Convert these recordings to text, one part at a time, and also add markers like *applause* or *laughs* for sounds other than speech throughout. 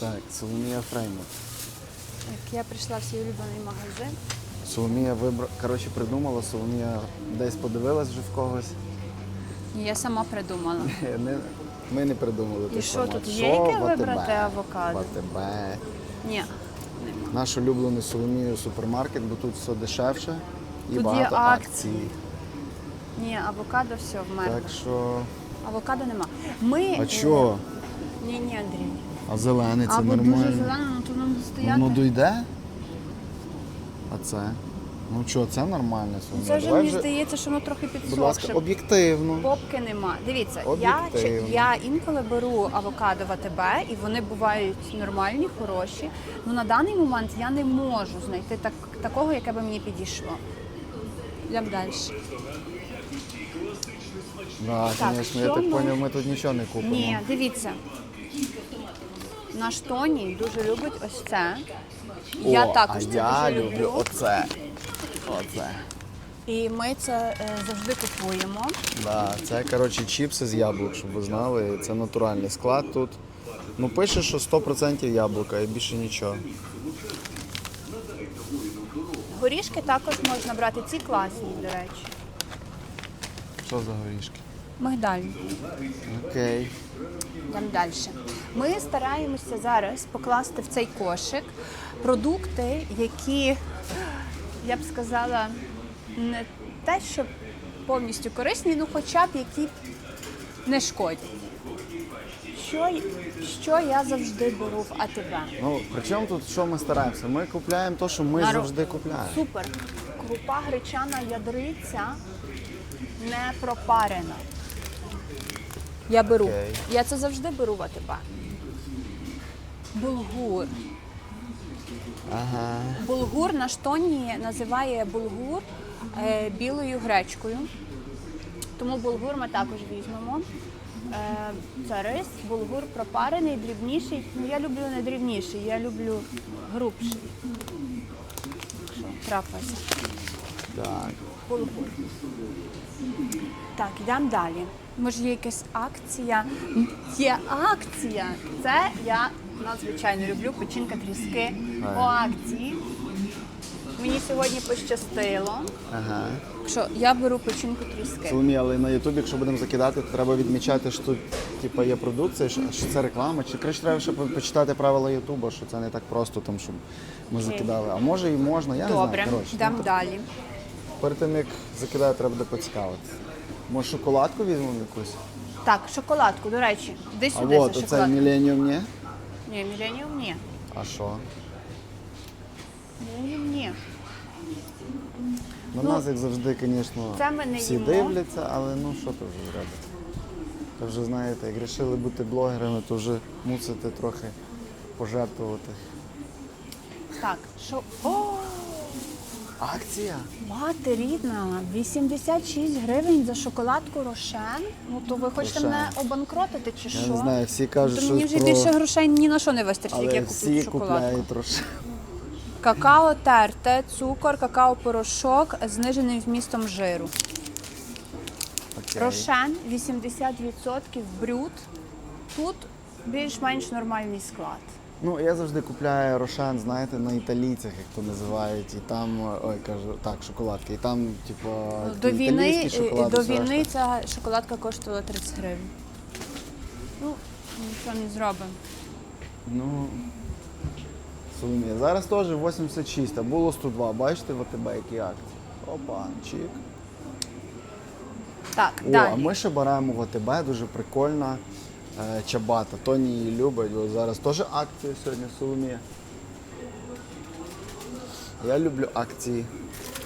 Так, Соломія Фреймут. Як я прийшла в свій улюблений магазин. Соломія вибра... коротше, придумала, Соломія десь подивилась вже в когось. Я сама придумала. *laughs* Не- Ми не придумали І що тут є, яке вибрати авокадо? В АТБ. Ні. Наш улюблений Соломію супермаркет, бо тут все дешевше і Тут є багато акції. акцій. Ні, авокадо все вмерло. Так що. Авокадо нема. Ми. А чого? Ні, ні, Андрій. А зелений це Або дуже нормально. зелено, ну то нам стояти. Воно дойде? А це? Ну що, це нормально. Це вже Давай мені здається, що воно трохи Будь ласка, підсохше. об'єктивно. Попки нема. Дивіться, я, Об'єктивно. чи- я інколи беру авокадо в АТБ, і вони бувають нормальні, хороші. Ну на даний момент я не можу знайти так, такого, яке би мені підійшло. Йдемо далі. Да, Так, звісно, я що так ми- зрозумів, ми тут нічого не купимо. Ні, дивіться. Наш Тоні дуже любить ось це. О, я також а це я дуже люблю люблю. оце. Оце. І ми це е, завжди купуємо. Да, це, коротше, чіпси з яблук, щоб ви знали. Це натуральний склад тут. Ну, пише, що 100% яблука і більше нічого. Горішки також можна брати. Ці класні, до речі. Що за горішки? Мигдальні. Окей. Йдемо далі. Ми стараємося зараз покласти в цей кошик продукти, які, я б сказала, не те, що повністю корисні, ну хоча б які не шкодять. Що, що я завжди беру в АТБ? Ну, при чому тут що ми стараємося? Ми купляємо те, що ми Наро- завжди купляємо. Супер. Крупа гречана ядриця не пропарена. Я беру. Окей. Я це завжди беру в АТБ. Булгур. Ага. Булгур наш Тоні називає булгур е, білою гречкою. Тому булгур ми також візьмемо. Е, це рис, булгур пропарений, дрібніший. Ну, я люблю не дрібніший, я люблю грубший. Що, трапилося. Так. Булгур. Так, йдемо далі. Може, є якась акція? Є акція. Це я надзвичайно люблю печінка тріски по акції. Мені сьогодні пощастило. Ага. Що я беру печінку тріски. Соломія, але на Ютубі, якщо будемо закидати, то треба відмічати, що тут типу, є продукція, що, що це реклама. Чи краще треба ще по- почитати правила Ютуба, що це не так просто, там, щоб ми закидали. А може і можна, я Добре, не знаю. Коротше, йдемо ну, далі. Перед тим як закидати, треба буде поцікавити. Може шоколадку візьмемо якусь? Так, шоколадку, до речі, де А сюди от за шоколадку? міленіум ні? Ні, міленіум ні. А що? Міленіум ні. На Ну, нас, як завжди, звісно, це ми не всі їмо. дивляться, але ну що то вже зробити? То вже знаєте, як вирішили бути блогерами, то вже мусите трохи пожертвувати. Так, що. О, Акція? мати рідна, 86 гривень за шоколадку Рошен. Ну то ви хочете Рошен. мене обанкротити чи Я що? не знаю, всі кажуть, що мені вже про... більше грошей ні на що не вистачить, як я куплю всі шоколадку. купляють трошки. Какао терте, цукор, какао-порошок з зниженим вмістом жиру. Окей. Рошен 80% брют. Тут більш-менш нормальний склад. Ну, я завжди купляю рошен, знаєте, на італійцях, як то називають, і там, ой, кажу, так, шоколадки, і там, типу, До війни, італійські шоколади. до війни ця шоколадка коштувала 30 гривень. Ну, нічого не зробимо. Ну, Соломія, зараз теж 86, а було 102. Бачите в АТБ які акції? Опа, чик. Так, О, далі. а ми ще беремо в АТБ, дуже прикольна е, чабата. Тоні її любить, бо зараз теж акція сьогодні Соломія. Я люблю акції.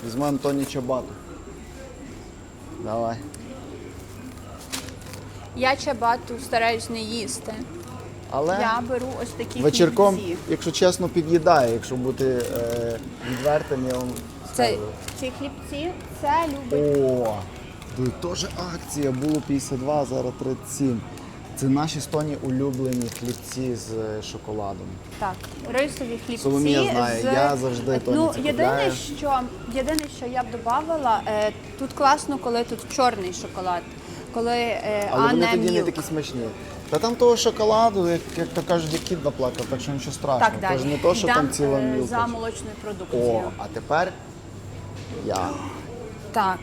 Візьмемо Тоні чабату. Давай. Я чабату стараюсь не їсти. Але Я беру ось такі вечірком, хлібці. якщо чесно, під'їдає, якщо бути е, відвертим, я вам Це, скажу. ці хлібці, це любить. О, тут теж акція, було 52, зараз 37. Це наші стоні улюблені хлібці з е, шоколадом. Так, рисові хлібці. Соломія знає, з... я завжди Ну, це єдине, що, єдине, що я б додавала, е, тут класно, коли тут чорний шоколад. Коли, е, Але а вони не тоді не такі смачні. Та там того шоколаду, як, як то кажуть, як кіт наплакав, так що нічого страшного. Так. Тож не то, що там ціла мілка. за молочною продукцією. О, а тепер я. Так,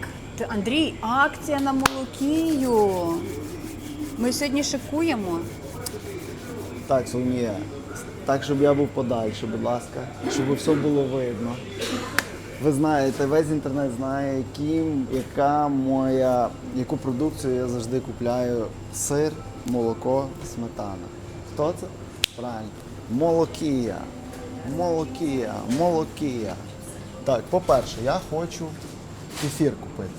Андрій, акція на молокію. Ми сьогодні шикуємо. Так, Соломія, так, щоб я був подальше, будь ласка, щоб все було видно. Ви знаєте, весь інтернет знає, яким, яка моя, яку продукцію я завжди купляю. Сир, молоко, сметана. Хто це? Правильно. Молокія. Молокія, молокія. Так, по-перше, я хочу кефір купити.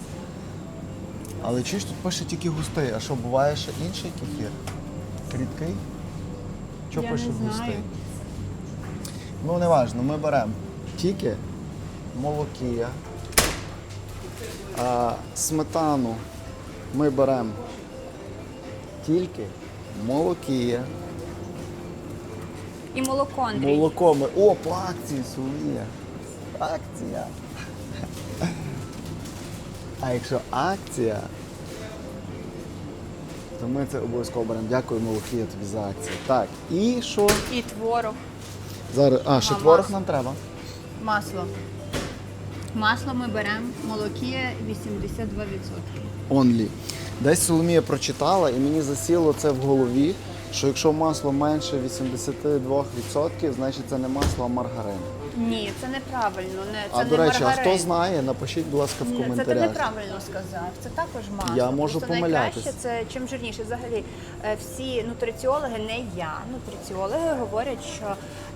Але чуєш, тут пише тільки густий, а що буває ще інший кефір? Рідкий? Що Я пише не знаю. густий? Ну, не важно, ми беремо тільки молокія, а сметану ми беремо тільки молокія. І молоко, Андрій. Молоко ми. О, по акції Соломія. Акція. А якщо акція, то ми це обов'язково беремо. Дякую, Молокія, тобі за акцію. Так, і що? І творог, Зараз. А, ще А, творог масло. нам треба. масло. Масло ми беремо, молокія 82%. Only. Десь Соломія прочитала, і мені засіло це в голові, що якщо масло менше 82%, значить це не масло, а маргарин. Ні, це неправильно. Не, це а не до речі, а маргарин. хто знає, напишіть, будь ласка, в Ні, Це ти коментарях. неправильно сказав. Це також масло. Я можу Просто помилятись. найкраще це чим жирніше. Взагалі, е, всі нутриціологи, не я, нутриціологи говорять, що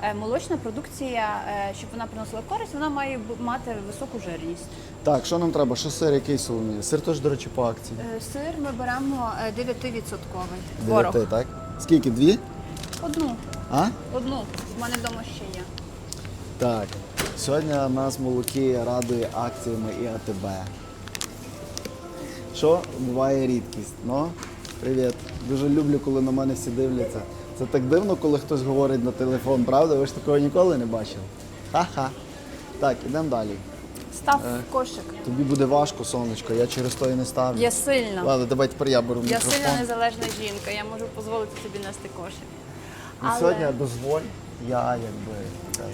е, молочна продукція, е, щоб вона приносила користь, вона має бу- мати високу жирність. Так, що нам треба? Що сир, який Соломія? Сир теж, до речі, по акції. Е, Сир ми беремо е, 9-відсотковий. Творог. Дев'яти, так? Скільки? Дві? Одну. А? Одну. В мене вдома ще є. Так. Сьогодні нас молоки радує акціями і АТБ. Що буває рідкість? Ну, привіт. Дуже люблю, коли на мене всі дивляться. Це так дивно, коли хтось говорить на телефон, правда? Ви ж такого ніколи не бачили? Ха-ха. Так, ідемо далі. Став Е. в кошик. Тобі буде важко, сонечко, я через то і не ставлю. Я сильна. Ладно, давай тепер я беру Я мікрофон. сильна незалежна жінка. Я можу дозволити собі нести кошик. Ну, Але- Сьогодні дозволь, я якби. так.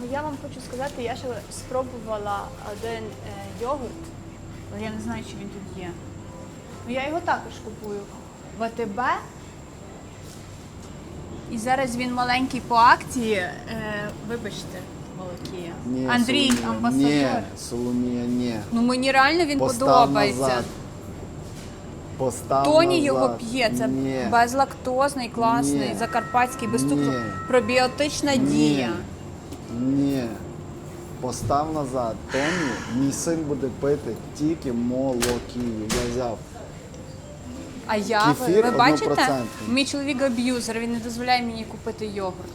Ну, я вам хочу сказати, я ще спробувала один е, йогурт, але я не знаю, чи він тут є. Ну, я його також купую в АТБ. І зараз він маленький по акції. Е, вибачте, Молокія. Ні, Андрій, Соломія, амбасадор. Ні, Соломія, ні. Ну мені реально він Постав подобається. назад. Постав Тоні назад. його п'є, це Ні. безлактозний, класний, Ні. закарпатський, без цукру. Ні. Пробіотична Ні. дія. Ні. Постав назад. Тоні, мій син буде пити тільки молокію. Я взяв. А я, Кефір ви бачите, мій чоловік аб'юзер, він не дозволяє мені купити йогурт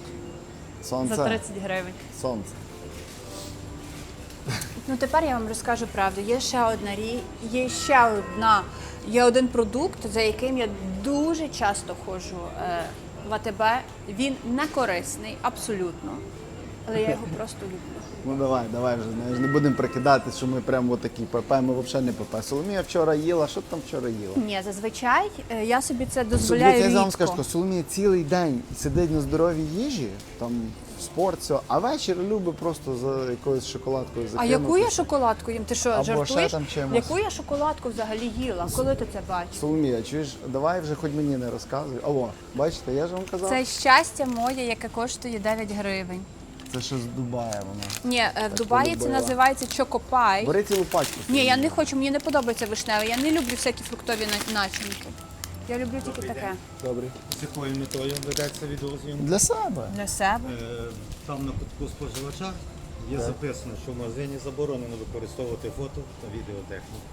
Сонце. за 30 гривень. Сонце. Ну тепер я вам розкажу правду. Є ще одна рі... є ще одна, є один продукт, за яким я дуже часто ходжу е, в АТБ. Він не корисний, абсолютно. Але я його просто люблю. Ну давай, давай вже знаєш, не будемо прикидатись, що ми прямо такі ПП, ми взагалі не ПП. Соломія вчора їла, що ти там вчора їла? Ні, зазвичай е, я собі це Дивіться, дозволяю я вам рідко. скажу, що Соломія цілий день сидить на здоровій їжі, там спорт, все, а вечір любить просто за якоюсь шоколадкою А закинути. яку я шоколадку їм? Ти що, Або жартуєш? ще там чимось. Яку я шоколадку взагалі їла? Коли ти це бачиш? Соломія, чуєш, давай вже хоч мені не розказуй. Алло, бачите, я ж вам казав. Це щастя моє, яке коштує 9 гривень. Це ще з Дубая воно. Ні, е, в Дубаї це полюбила. називається чокопай. Бери цілу пачку. Ні, я не хочу, мені не подобається вишневе. Я не люблю всякі фруктові на- начинки. Я люблю тільки таке. Добре. З якою метою ведеться відеозйомка? Для себе. Для себе. Е, Там на кутку споживача є записано, що в магазині заборонено використовувати фото та відеотехніку.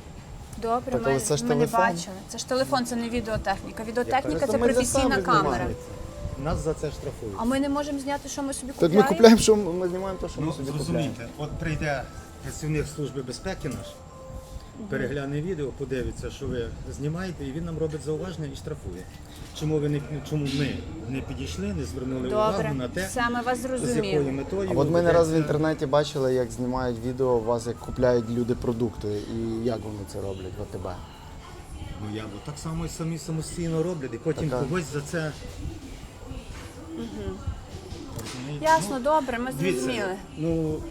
Добре, Так, ми, це ж ми не телефон. бачили. Це ж телефон, це не відеотехніка. Відеотехніка це професійна камера. знімаємо. Нас за це штрафують. А ми не можемо зняти, що ми собі Так купуємо. ми купляємо, що ми ми знімаємо те, що ми Ну, собі купляємо. зрозумійте, от прийде працівник служби безпеки наш, перегляне відео, подивиться, що ви знімаєте, і він нам робить зауваження і штрафує. Чому ви не чому ми не підійшли, не звернули Добре, увагу на те, все, ми вас з якою зрозуміли. метою. А от ми не раз в ведеться- інтернеті бачили, як знімають відео у вас, як купляють люди продукти і як вони це роблять в АТБ. Ну я бо так само і самі самостійно роблять, і потім Така. когось за це. Розумієте? Ясно, добре, ми Дивіться, зрозуміли. ну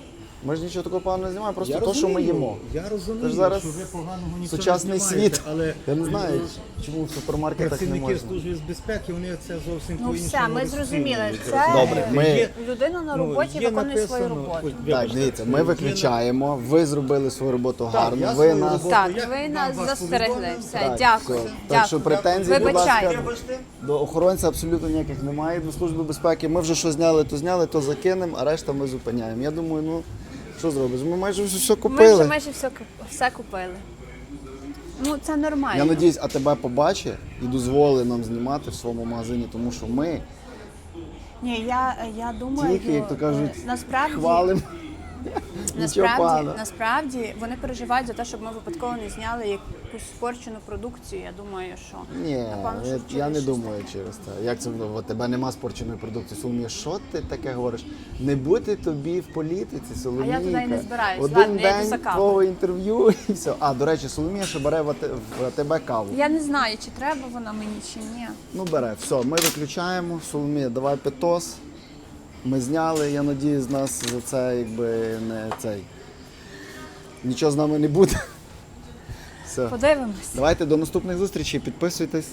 Ми ж нічого такого поганого не знімаємо, просто я то, що ми їмо. Я розумію, Це ж зараз що ви поганого нічого Сучасний не знімаєте, світ. але Я не знаю, е, чому в супермаркетах не працівники можна. служби з безпеки, вони це зовсім Ну по-іншому все, ми зрозуміли. розцінюють, Це Добре, ми- людина на ну, роботі є виконує свою написано- роботу. Ой, Так, вибачте, дивіться, є ми на- виключаємо, ви зробили свою роботу Так, гарно, я ви свою нас роботу- Так, як ви нас вас застерегли. Все, Так, дякую. все. Так що претензій, будь ласка, до охоронця абсолютно ніяких немає. До служби безпеки ми вже що зняли, то зняли, то закинемо, а решта ми зупиняємо. Я думаю, ну що зробиш? Ми майже вже все Ми купили. майже все, куп- все купили. Ну, це нормально. Я надіюсь, а тебе побачить і дозволить нам знімати в своєму магазині, тому що ми Ні, я, я думаю, тільки, як то кажуть, е, насправді, хвалимо. Насправді, насправді вони переживають за те, щоб ми випадково не зняли якусь спорчену продукцію. Я думаю, що Ні, напевно, що я, я не думаю через те. Як це? У тебе нема спорченої продукції. Соломія, що ти таке говориш? Не бути тобі в політиці, Соломійка. туди і не збираюсь. Один Ладно, день кавою. твого інтерв'ю *laughs* і все. А, до речі, Соломія ще бере в, в АТБ каву. Я не знаю, чи треба вона мені, чи ні. Ну бере, все, ми виключаємо. Соломія, давай питос. Ми зняли, я надію, з нас за це якби не цей. Нічого з нами не буде. Все. Подивимось. Давайте до наступних зустрічей. Підписуйтесь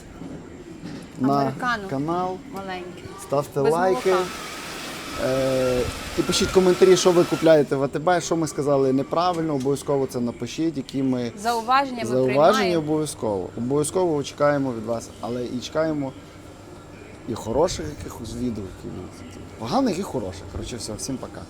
на Американо. канал, Маленький. ставте Без лайки. молока. Е, і пишіть коментарі, що ви купляєте в АТБ, що ми сказали неправильно, обов'язково це напишіть, які ми Зауваження ми зауваження приймаємо. обов'язково. Обов'язково чекаємо від вас, але і чекаємо і хороших якихось відгуків. Поганих і хороших. Коротше, все, всім пока.